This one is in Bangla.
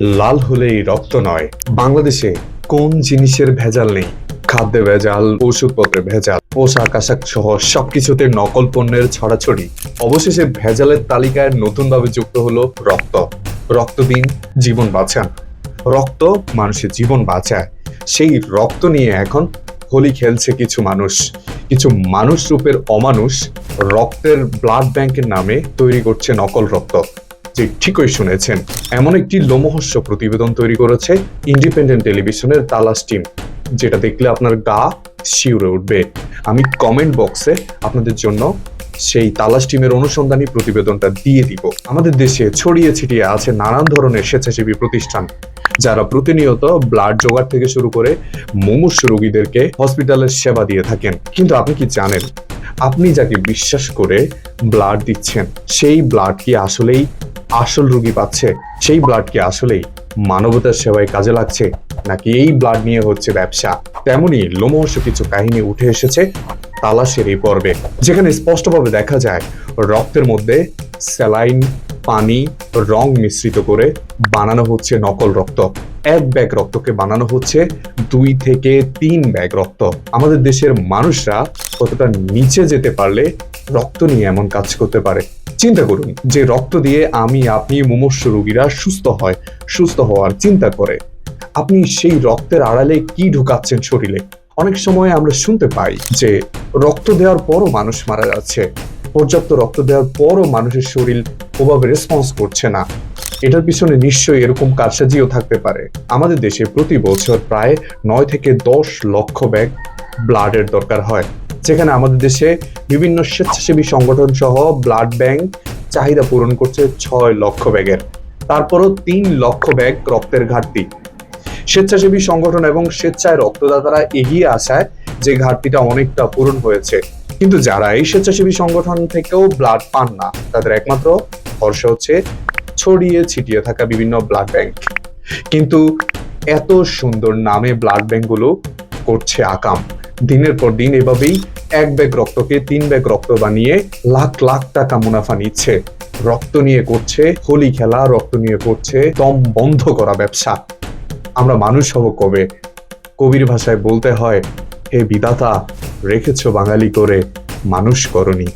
লাল হলেই রক্ত নয়। বাংলাদেশে কোন জিনিসের ভেজাল নেই? খাদ্যে ভেজাল ওষুধপত্রে ভেজাল, পোশাক আশাক সহ সবকিছুতে নকল পণ্যের ছড়াছড়ি। অবশেষে ভেজালের তালিকায় নতুনভাবে যুক্ত হলো রক্ত। রক্ত দিন জীবন বাঁচান। রক্ত মানুষের জীবন বাঁচায়। সেই রক্ত নিয়ে এখন হোলি খেলছে কিছু মানুষ। কিছু মানুষ রূপের অমানুষ রক্তের ব্লাড ব্যাংকের নামে তৈরি করছে নকল রক্ত। যে ঠিকই শুনেছেন, এমন একটি লোমহস্য প্রতিবেদন তৈরি করেছে ইন্ডিপেন্ডেন্ট টেলিভিশনের তালাশ টিম, যেটা দেখলে আপনার গা শিউরে উঠবে। আমি কমেন্ট বক্সে আপনাদের জন্য সেই তালাশ টিমের অনুসন্ধানী প্রতিবেদনটা দিয়ে দিব। আমাদের দেশে ছড়িয়ে ছিটিয়ে আছে নানান ধরনের স্বেচ্ছাসেবী প্রতিষ্ঠান, যারা প্রতিনিয়ত ব্লাড জোগাড় থেকে শুরু করে মুমূর্ষু রোগীদেরকে হসপিটালের সেবা দিয়ে থাকেন। কিন্তু আপনি কি জানেন, আপনি যাকে বিশ্বাস করে ব্লাড দিচ্ছেন, সেই ব্লাড কি আসলেই আসল রোগী পাচ্ছে, সেই ব্লাড কি আসলেই মানবতার সেবায় কাজে লাগছে, নাকি এই ব্লাড নিয়ে হচ্ছে ব্যবসা? তেমনি লোমহর্ষ কিছু কাহিনী উঠে এসেছে তালাশের এই পর্বে, যেখানে স্পষ্টভাবে দেখা যায় রক্তের মধ্যে স্যালাইন, পানি, রং মিশ্রিত করে বানানো হচ্ছে নকল রক্ত। এক ব্যাগ রক্তকে বানানো হচ্ছে দুই থেকে তিন ব্যাগ রক্ত। আমাদের দেশের মানুষরা কতটা নিচে যেতে পারলে রক্ত নিয়ে এমন কাজ করতে পারে? চিন্তা করুন, যে রক্ত দিয়ে আমি, আপনি মুমূর্ষ রোগীরা সুস্থ হয়, সুস্থ হওয়ার চিন্তা করে। আপনি সেই রক্তের আড়ালে কি ঢুকাচ্ছেন শরীরে? অনেক সময় আমরা শুনতে পাই যে রক্ত দেওয়ার পরও মানুষ মারা যাচ্ছে। পর্যাপ্ত রক্ত দেওয়ার পরও মানুষের শরীর ওভাবে রেসপন্স করছে না। এটার পিছনে নিশ্চয়ই এরকম কারসাজিও থাকতে পারে। আমাদের দেশে প্রতি বছর প্রায় নয় থেকে দশ লক্ষ ব্যাগ ব্লাডের দরকার হয়। যেখানে আমাদের দেশে বিভিন্ন স্বেচ্ছাসেবী সংগঠন সহ ব্লাড ব্যাংক চাহিদা পূরণ করছে ছয় লক্ষ ব্যাগের। তারপরও তিন লক্ষ ব্যাগ রক্তের ঘাটতি। স্বেচ্ছাসেবী সংগঠন এবং স্বেচ্ছায় রক্তদাতারা এগিয়ে আসায় যে ঘাটতিটা অনেকটা পূরণ হয়েছে। কিন্তু যারা এই স্বেচ্ছাসেবী সংগঠন থেকেও ব্লাড পান না, তাদের একমাত্র ভরসা হচ্ছে ছড়িয়ে ছিটিয়ে থাকা বিভিন্ন ব্লাড ব্যাংক। কিন্তু এত সুন্দর নামে ব্লাড ব্যাংকগুলো করছে আকাম। দিনের পর দিন এভাবেই এক ব্যাগ রক্তকে তিন ব্যাগ রক্ত বানিয়ে লাখ লাখ টাকা মুনাফা নিচ্ছে। রক্ত নিয়ে করছে হোলি খেলা, রক্ত নিয়ে করছে দম বন্ধ করা ব্যবসা। আমরা মানুষ হব কবে? কবির ভাষায় বলতে হয়, হে বিদাতা রেখেছ বাঙালি করে মানুষ করনি।